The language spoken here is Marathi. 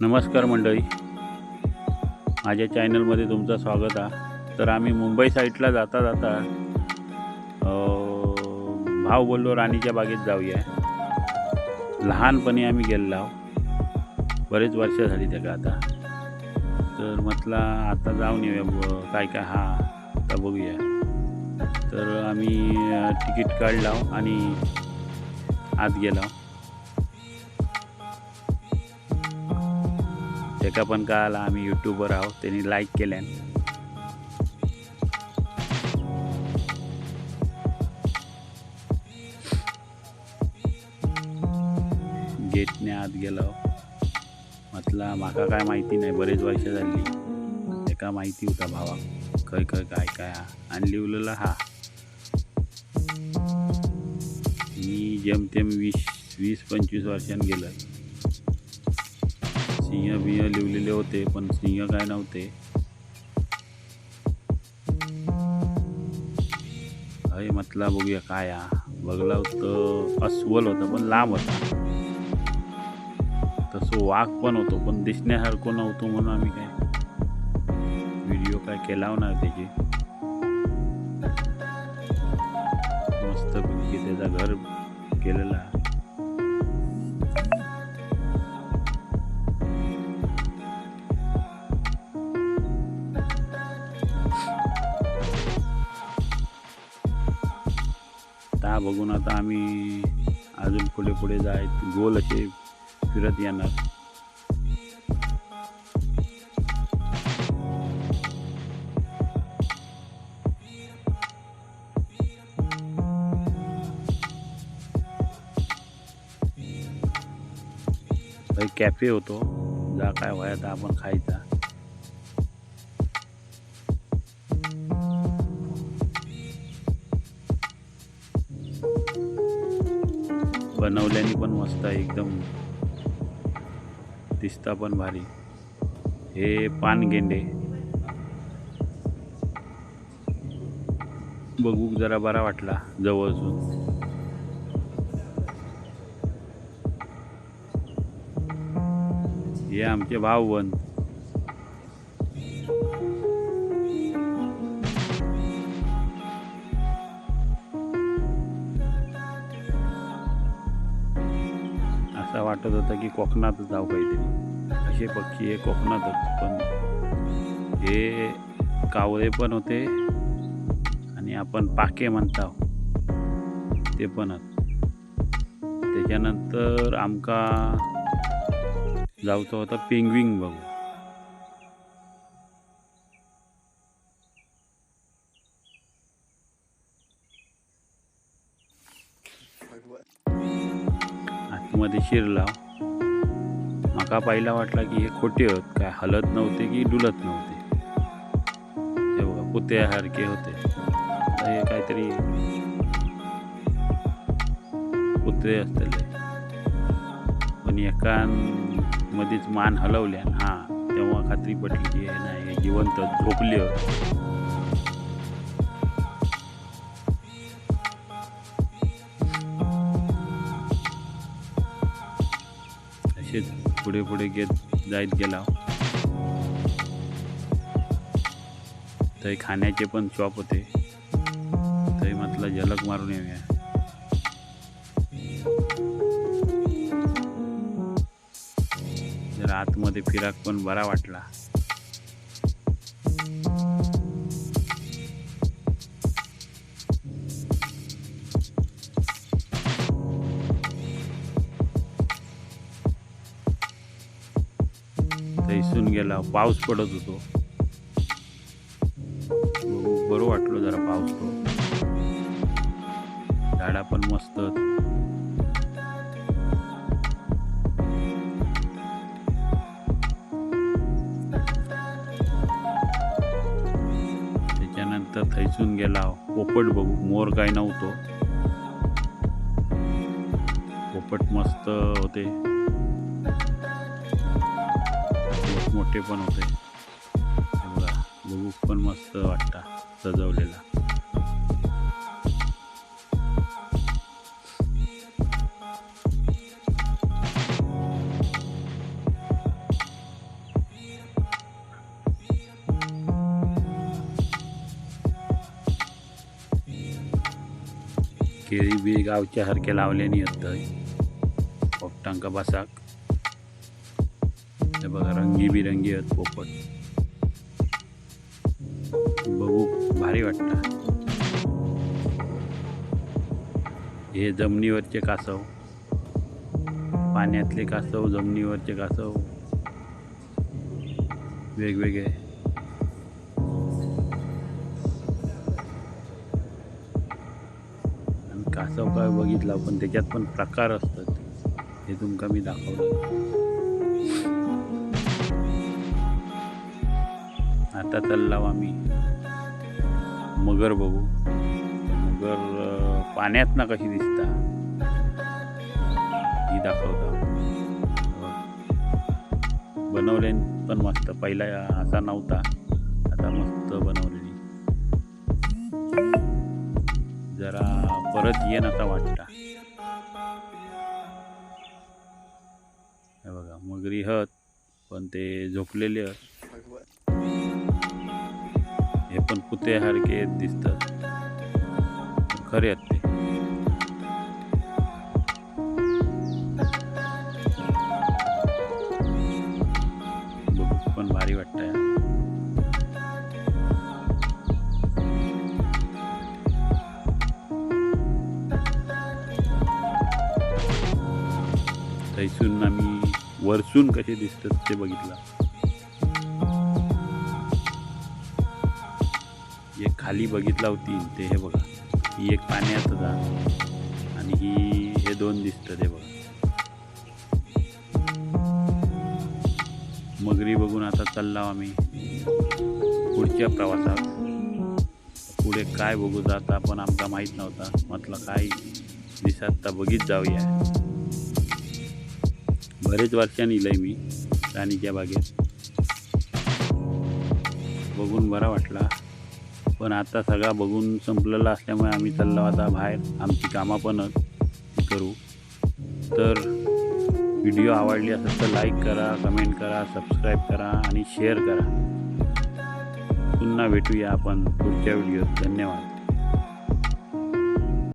नमस्कार मंडळी. माझ्या चॅनलमध्ये तुमचं स्वागत आहे. तर आम्ही मुंबई साईडला जाता जाता भाव बोललो राणीच्या बागेत जाऊया. लहानपणी आम्ही गेलेलो आहो बरेच वर्ष झाली त्या आता. तर म्हटलं आता जाऊन येऊया काय काय हा आता बघूया. तर आम्ही तिकीट काढला आणि आत गेलो त्याका पण कळाला आम्ही यूट्यूबवर आहोत त्यांनी लाईक केल्यान गेटने आत गेलो. म्हटलं माका काय माहिती नाही बरेच वर्ष झाली. एका माहिती होता भावा. खय खय काय काय. हा आणि लिवलेला हा. मी जेमतेम वीस वीस पंचवीस वर्षांनी गेलं सिंह बिंह लिवलेले होते पण सिंह काय नव्हते. अरे मतला बघूया काय बघला होतं अस्वल होतं पण लांब होता. तसं वाघ पण होतो पण दिसण्यासारखं नव्हतो म्हणून आम्ही काय व्हिडिओ काय केला होणार त्याची. मस्त त्याचा घर केलेला. बघून आता आम्ही अजून पुढे पुढे जाय गोल असे फिरत येणार. काही कॅफे होतो जा काय व्हायचा आपण खायचा. बनवल्याने पण मस्त आहे एकदम दिसता पण भारी. हे पानगेंडे बघू जरा बरा वाटला जवळजून. हे आमचे भाऊबंद असं वाटत होतं की कोकणातच जाऊ काहीतरी. असे पक्षी हे कोकणातच. पण हे कावळे पण होते आणि आपण पाके म्हणता. ते पण त्याच्यानंतर आमका जाऊचं होतं पेंग्विंग बघू. मध्ये शिरला माका पहिला वाटला की हे खोटे होत. काय हलत नव्हते की डुलत नव्हते. हे बघा पुत्यासारखे होते. हे काहीतरी पुतळे असतले. पण एकान मध्येच मान हलवल्या हा तेव्हा खात्री पटली की नाही हे जिवंत झोपले होते. पुढे पुढे घेत जायत गेला. थंय खाण्याचे पण शॉप होते. थंय म्हटलं झलक मारून येऊया. जर आतमध्ये फिराक पण बरा वाटला. थैसून पाऊस पडत होतो. बरं वाटलं जरा पाऊस तो झाडा पण मस्त त्याच्यानंतर थैसून गेला पोपट बघू. मोर काय नव्हतो. पोपट मस्त होते. मोठे पण होते. बघा पण मस्त वाटता सजवलेला. केळी बी गावच्या सारखे लावले नाही आहेत पोपटांका बसाक. हे बघा रंगीबिरंगी आहेत पोपट. बघू भारी वाटतं. हे जमिनीवरचे कासव. पाण्यातले कासव जमिनीवरचे कासव. वेगवेगळे. आणि कासव काय बघितला पण त्याच्यात पण प्रकार असतात. हे तुमका मी दाखवलं आता चाललाव आम्ही. मगर बघू. मगर पाण्यात ना कशी दिसता? ही दाखवता. बनवले पण मस्त. पहिला असा नव्हता. आता मस्त बनवलेली. जरा परत येईन असा वाटता. हे बघा मगरी हत पण ते झोपलेले हत. हे पण पुतेसारखे दिसतात. खरे आहेत ते. पण भारी वाटतंय. थैसून आम्ही वरसून कसे दिसतात ते बघितलं. एक खाली बघितला होती ते हे बघा. ही एक पाण्यात जा. आणि ही हे दोन दिसतं ते बघा. मगरी बघून आता चाललो आम्ही पुढच्या प्रवासात. पुढे काय बघू जाता पण आमका माहीत नव्हता. म्हटलं काय दिसात तर बघीत जाऊया. बरेच वर्षांनी इलंय मी राणीच्या बागेत. बघून बरा वाटला. पण आता सगळा बघून संपलेला असल्यामुळे आम्ही चाललो आता बाहेर. आमची कामं पण करू. तर व्हिडिओ आवडली असेल तर लाईक करा कमेंट करा सबस्क्राईब करा आणि शेअर करा. पुन्हा भेटूया आपण पुढच्या व्हिडिओत धन्यवाद.